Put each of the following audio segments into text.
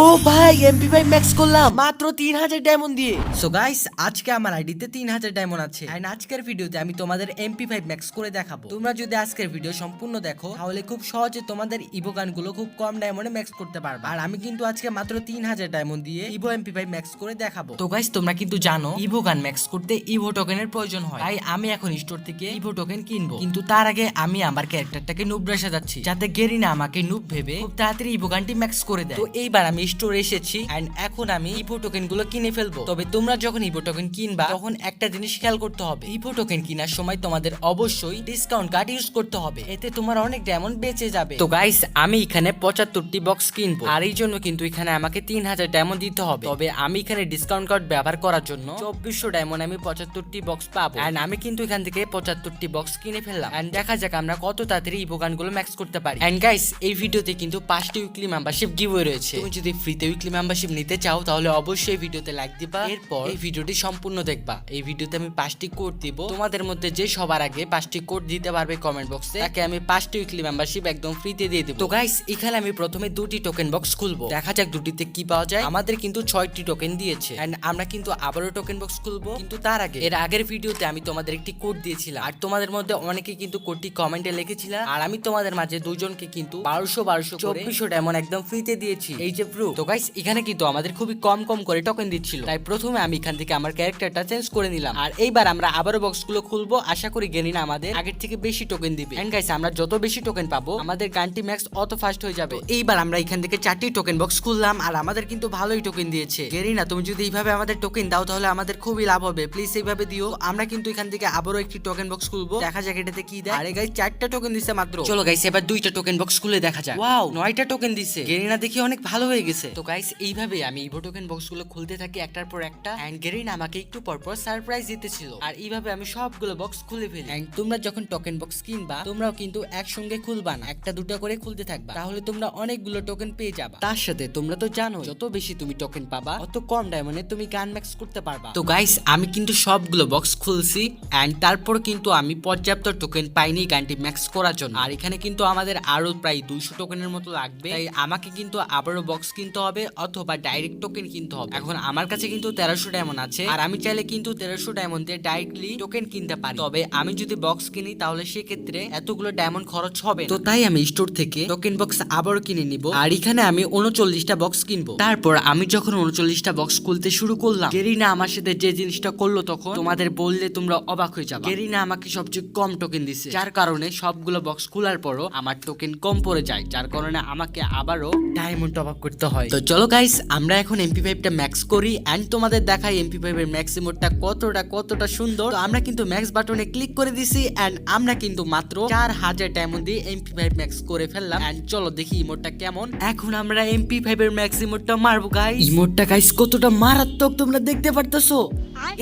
ও ভাই এমপি ভাই ম্যাক্স করলাম। মাত্র তিন হাজার ডায়মন্ড দিয়ে। সো গাইস আজকে আমার আইডিতে তিন হাজার ডায়মন্ড আছে। এন্ড আজকের ভিডিওতে আমি তোমাদের এমপি ফাইভ ম্যাক্স করে দেখাবো। তোমরা যদি আজকের ভিডিও সম্পূর্ণ দেখো তাহলে খুব সহজে তোমাদের ইভো গানগুলো খুব কম ডায়মন্ডে ম্যাক্স করতে পারবে। আর আমি কিন্তু আজকে মাত্র তিন হাজার ডায়মন্ড দিয়ে ইভো এমপি ফাইভ ম্যাক্স করে দেখাবো। তো গাইস তোমরা কিন্তু জানো ইভো গান ম্যাক্স করতে ইভো টোকেনের প্রয়োজন হয়। তাই আমি এখন স্টোর থেকে ইভো টোকেন কিনবো। কিন্তু তার আগে আমি আমার ক্যারেক্টারটাকে নুব যাচ্ছি যাতে গেরিনা আমাকে নুব ভেবে খুব তাড়াতাড়ি ইভো গানটি ম্যাক্স করে দেয়। তো এইবার আমি স্টোরে এসেছি এন্ড এখন আমি ইভো টোকেনগুলো কিনে ফেলব। তবে তোমরা যখন ইভো টোকেন কিনবা, তখন একটা জিনিস খেয়াল করতে হবে। ইভো টোকেন কেনার সময় তোমাদের অবশ্যই ডিসকাউন্ট কার্ড ইউজ করতে হবে। এতে তোমার অনেক ডায়মন্ড বেঁচে যাবে। তো গাইস আমি এখানে পঁচাত্তরটি বক্স কিনবো। আর এই জন্য কিন্তু এখানে আমাকে তিন হাজার ডায়মন্ড দিতে হবে। তবে আমি এখানে ডিসকাউন্ট কার্ড ব্যবহার করার জন্য চব্বিশশো ডায়মন্ড আমি পঁচাত্তরটি বক্স পাবো। এন্ড আমি কিন্তু এখান থেকে পঁচাত্তরটি বক্স কিনে ফেললাম। এন্ড দেখা যাক আমরা কত তাড়াতাড়ি ইভো গানগুলো ম্যাক্স করতে পারি। এন্ড গাইস এই ভিডিওতে কিন্তু পাঁচটি উইকলি মেম্বারশিপ গিভওয়ে রয়েছে। যদি ফ্রিতে উইকলি মেম্বারশিপ নিতে চাও তাহলে অবশ্যই ভিডিওতে লাইক দিবা। এরপর? এই ভিডিওটি সম্পূর্ণ দেখবা। এই ভিডিওতে আমি পাঁচটি কোড দিব। তোমাদের মধ্যে যে সবার আগে পাঁচটি কোড দিতে পারবে কমেন্ট বক্সে তাকে আমি পাঁচটি উইকলি মেম্বারশিপ একদম ফ্রিতে দিয়ে দেবো। তো গাইস এখানে আমি প্রথমে দুটি টোকেন বক্স খুলবো। দেখা যাক দুটিতে কি পাওয়া যায়। আমাদের কিন্তু ছয়টি টোকেন দিয়েছে। এন্ড আমরা কিন্তু আবারও টোকেন বক্স খুলবো। কিন্তু তার আগে এর আগের ভিডিওতে আমি তোমাদের একটি কোড দিয়েছিলাম। আর তোমাদের মধ্যে অনেকে কিন্তু কোডটি কমেন্টে লিখেছিল। আর আমি তোমাদের মাঝে দুজনকে কিন্তু বারোশো বারোশো চব্বিশশো ডায়মন্ড একদম ফ্রিতে দিয়েছি। এই যে প্রুফ তো গাইস এখানে কিন্তু আমাদের খুবই কম কম করে টোকেন দিচ্ছিল। তাই প্রথমে আমি এখান থেকে আমার ক্যারেক্টারটা চেঞ্জ করে নিলাম। আর এইবার আমরা আবারও বক্সগুলো খুলবো। আশা করি গেনিনা আমাদের আগের থেকে বেশি টোকেন দিবে। এন্ড গাইস আমরা যত বেশি টোকেন পাবো আমাদের গানটি ম্যাক্স অত ফাস্ট হয়ে যাবে। এইবার আমরা এখান থেকে চারটি টোকেন বক্স খুললাম আর আমাদের কিন্তু ভালোই টোকেন দিয়েছে। গেরিনা তুমি যদি এইভাবে আমাদের টোকেন দাও তাহলে আমাদের খুবই লাভ হবে। প্লিজ এইভাবে দিও। আমরা কিন্তু এখান থেকে আবারও একটি টোকেন বক্স খুলবো। দেখা যাক এটাতে কি দেয়। আরে গাইস চারটা টোকেন দিছে মাত্র। চলো গাইস এবার দুইটা টোকেন বক্স খুলে দেখা যাক। ওয়াও নয়টা টোকেন দিছে। গেরিনা দেখি অনেক ভালো হয়ে গেছে। তো গাইস এইভাবে আমি ইভো টোকেন বক্সগুলো খুলতে থাকি একটার পর একটা। এন্ড গেরিনা আমাকে একটু পর পর সারপ্রাইজ দিতেছিল। আর এইভাবে আমি সবগুলো বক্স খুলে ফেলি। এন্ড তোমরা যখন টোকেন বক্স কিনবা, তোমরাও কিন্তু একসঙ্গে খুলবা না। একটা দুটো করে খুলতে থাকবা। তাহলে তোমরা অনেকগুলো টোকেন পেয়ে যাবা। তার সাথে তোমরা তো জানো যত বেশি তুমি টোকেন পাবা, অত কম ডায়মন্ডে তুমি গান ম্যাক্স করতে পারবা। তো গাইস আমি কিন্তু সবগুলো বক্স খুলছি। এন্ড তারপর কিন্তু আমি পর্যাপ্ত টোকেন পাইনি গানটি ম্যাক্স করার জন্য। আর এখানে কিন্তু আমাদের আরও প্রায় দুইশো টোকেনের মতো লাগবে। তাই আমাকে কিন্তু আবারও বক্স কিনতে হবে অথবা ডাইরেক্ট টোকেন কিনতে হবে। এখন আমার কাছে কিন্তু তেরোশো ডায়মন্ড আছে, আর আমি চাইলে কিন্তু তেরোশো ডায়মন্ড দিয়ে ডাইরেক্টলি টোকেন কিনতে পারি। তবে আমি যদি বক্স কিনি, তাহলে সেক্ষেত্রে এতগুলো ডায়মন্ড খরচ হবে। তো তাই আমি স্টোর থেকে টোকেন বক্স আবারও কিনে নিব, আর এখানে আমি উনচল্লিশটা বক্স কিনবো। তারপর আমি যখন উনচল্লিশটা বক্স খুলতে শুরু করলাম, গেরিনা আমার সাথে যে জিনিসটা করল তখন তোমাদের বললে তোমরা অবাক হয়ে যাবে। গেরিনা আমাকে সবচেয়ে কম টোকেন দিছে, যার কারণে সবগুলো বক্স খোলার পরও আমার টোকেন কম পড়ে যায়, যার কারণে আমাকে আবারও ডায়মন্ড টপ আপ করতে হয়। তো চলো গাইস আমরা এখন এমপি ফাইভটা ম্যাক্স করি এন্ড তোমাদের দেখাই এমপি ফাইভের ম্যাক্স ইমোটটা কতটা কতটা সুন্দর। তো আমরা কিন্তু ম্যাক্স বাটনে ক্লিক করে দিছি এন্ড আমরা কিন্তু মাত্র চার হাজার ডায়মন্ড দিয়ে এমপি ফাইভ ম্যাক্স করে ফেললাম। এন্ড চলো দেখি ইমোটটা কেমন। এখন আমরা এমপি ফাইভের ম্যাক্স ইমোটটা মারবো গাইস ইমোটটা গাইস কতটা মারাত্মক তোমরা দেখতে পারতেছো?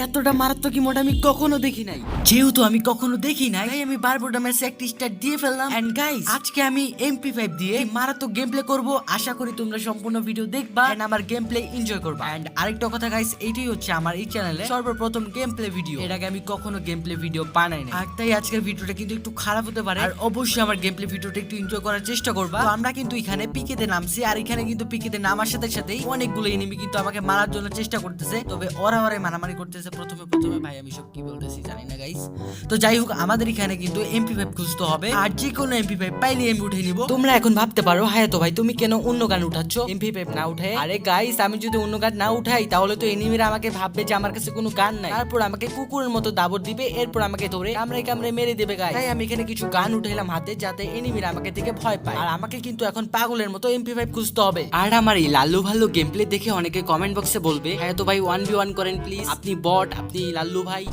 এতটা মারাত্মক ইমোট আমি কখনো দেখি নাই। যেহেতু আমি কখনো দেখি নাই তাই আমি বারবোটা ম্যাচে একটি স্টার দিয়ে ফেললাম। এন্ড গাইস আজকে আমি এমপি ফাইভ দিয়ে মারাত্মক গেম প্লে করব। আশা করি তোমরা সম্পূর্ণ ভিডিও দেখবা এন্ড আমার গেম প্লে এনজয় করবা। এন্ড আরেকটা কথা গাইস এইটাই হচ্ছে আমার এই চ্যানেলে সর্বপ্রথম গেম প্লে ভিডিও এর আগে আমি কখনো গেম প্লে ভিডিও বানাই না আর তাই আজকের ভিডিওটা কিন্তু একটু খারাপ হতে পারে। আর অবশ্যই আমার গেম প্লে ভিডিওটা একটু এনজয় করার চেষ্টা করবা। তো আমরা কিন্তু এখানে পিকেতে নামছি আর এখানে কিন্তু পিকেতে নামার সাথে সাথেই অনেকগুলো এনিমি কিন্তু আমাকে মারার জন্য চেষ্টা করতেছে। তবে ওরা ওরা মারামারি করতেছে প্রথমে প্রথমে। ভাই আমি সব কি বলতেছি জানি না গাইস তো যাই হোক আমাদের এখানে কিন্তু এমপি ফাইভ খুঁজতে হবে। আর যে কোনো এমপি ফাইভ পাইলে আমি উঠে নিব। তোমরা এখন ভাবতে পারো হ্যাঁ তো ভাই তুমি কেন অন্য গান উঠাচ্ছ? এমপি ফাইভ না উঠে। আরে গাইস আমি যদি অন্য গান না উঠাই, তাহলে তো এনিমিরা আমাকে ভাববে যে আমার কাছে কোনো গান নাই। তারপর আমাকে কুকুরের মতো দাবর দিবে, এরপর আমাকে ধরে কামড়ে কামড়ে মেরে দেবে গাই তাই আমি এখানে কিছু গান উঠাইলাম হাতে, যাতে এনিমিরা আমাকে দেখে ভয় পায়। আর আমাকে কিন্তু এখন পাগলের মতো এমপি ফাইভ খুঁজতে হবে। আর আমার এই লাল্লু ভাল্লু গেম প্লে দেখে অনেকে কমেন্ট বক্সে বলবে হ্যাঁ তো ভাই ওয়ান বি ওয়ান করেন প্লিজ আপনি বট আপনি লাল্লু ভাই।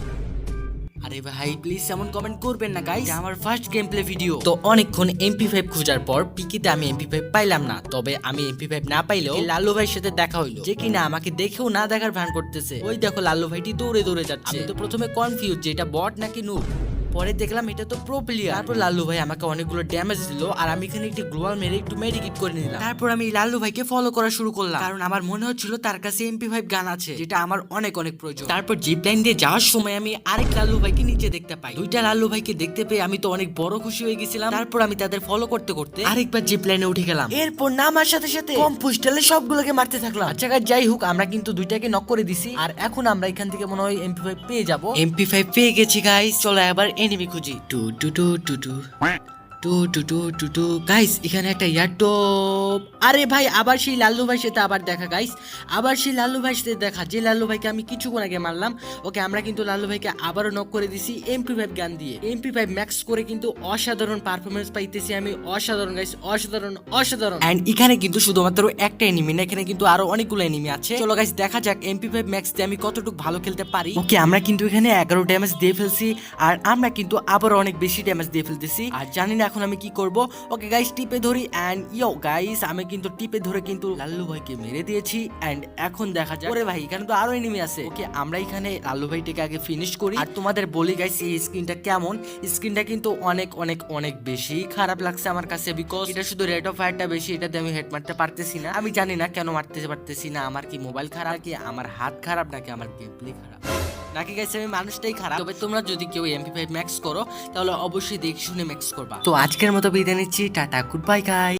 আরে ভাই প্লিজ এমন কমেন্ট করবেন না গাইস আমার ফার্স্ট গেম প্লে ভিডিও তো অনেকক্ষণ এমপি ফাইভ খোঁজার পর পিকিতে আমি এমপি ফাইভ পাইলাম না। তবে আমি এমপি ফাইভ না পাইলেও লাল্লু ভাইয়ের সাথে দেখা হইল। যে কিনা আমাকে দেখেও না দেখার ভান করতেছে। ওই দেখো লালু ভাইটি দৌড়ে দৌড়ে যাচ্ছে। আমি তো প্রথমে কনফিউজ যে এটা বট নাকি নূর পরে দেখলাম এটা তো প্রো প্লেয়ার তারপর লাল্লু ভাই আমাকে অনেকগুলো ড্যামেজ দিল আর আমি এখানে একটি গ্লোয়াল মেরে একটু মেডিকেট করে নিলাম। তারপর আমি লাল্লু ভাইকে ফলো করা শুরু করলাম কারণ আমার মনে হচ্ছিল তার কাছে এমপি ফাইভ গান আছে যেটা আমার অনেক অনেক প্রয়োজন। তারপর জিপ লাইন দিয়ে যাওয়ার সময় আমি আরেক লালু ভাইকে নিচে দেখতে পাই। দুইটা লালু ভাইকে দেখতে পেয়ে আমি তো অনেক বড় খুশি হয়ে গেছিলাম। তারপর আমি তাদের ফলো করতে করতে আরেকবার জিপ লাইনে উঠে গেলাম। এরপর নামার সাথে সাথে কম পুস্টালে সবগুলোকে মারতে থাকলাম। আচ্ছা যাই হোক আমরা কিন্তু দুইটাকে নক করে দিছি আর এখন আমরা এখান থেকে মনে হয় এমপি ফাইভ পেয়ে যাব। এমপি ফাইভ পেয়ে গেছি গাইস চলো এবার এনিমি খুঁজি টু টু টু টু টু টু টু টু টু গাইস এখানে একটা ইয়ারটপ আরে ভাই, আবার সেই লাল্লু ভাই সাথে আবার দেখা গাইস আবার সেই লাল্লু ভাই সাথে দেখা। যে লাল্লু ভাইকে আমি কিছুক্ষণ আগে মারলাম, ওকে আমরা কিন্তু লাল্লু ভাইকে আবারও নক করে দিছি এমপি ফাইভ গান দিয়ে। এমপি ফাইভ ম্যাক্স করে কিন্তু অসাধারণ পারফরমেন্স পাইতেছি আমি। অসাধারণ গাইস অসাধারণ অসাধারণ। এন্ড এখানে কিন্তু শুধুমাত্র একটা এনিমি না, এখানে কিন্তু আরও অনেকগুলো এনিমি আছে। চলো গাইস দেখা যাক এমপি ফাইভ ম্যাক্স দিয়ে আমি কতটুকু ভালো খেলতে পারি। ওকে, আমরা কিন্তু এখানে এগারো ড্যামেজ দিয়ে ফেলছি, আর আমরা কিন্তু আবার অনেক বেশি ড্যামেজ দিয়ে ফেলতেছি। আর জানি না এখন আমি কি করব? ওকে গাইস টিপে ধরি এন্ড ইয়ো গাইস আমি কিন্তু টিপে ধরে কিন্তু লাল্লু ভাইকে মেরে দিয়েছি এন্ড এখন দেখা যাক। ওরে ভাই, এখানে তো আরও এনিমি আছে। ওকে আমরা এখানে লাল্লু ভাইটাকে আগে ফিনিশ করি। আর তোমাদের বলি গাইস এই স্ক্রিনটা কেমন? স্ক্রিনটা কিন্তু অনেক অনেক অনেক বেশি খারাপ লাগছে আমার কাছে বিকজ এটা শুধু রেট অফ ফায়ারটা বেশি, এটাতে আমি হেড মারতে পারতেছি না। আমি জানি না কেন মারতে পারতেছি না। আমার কি মোবাইল খারাপ কি আমার হাত খারাপ, নাকি আমার গেম প্লে খারাপ? নাকি গাইছে আমি মানুষটাই খারাপ? তবে তোমরা যদি কেউ এমপি ফাইভ ম্যাক্স করো তাহলে অবশ্যই দেখে শুনে ম্যাক্স করবা। তো আজকের মতো বিদায় নিচ্ছি টাটা গুড বাই গাই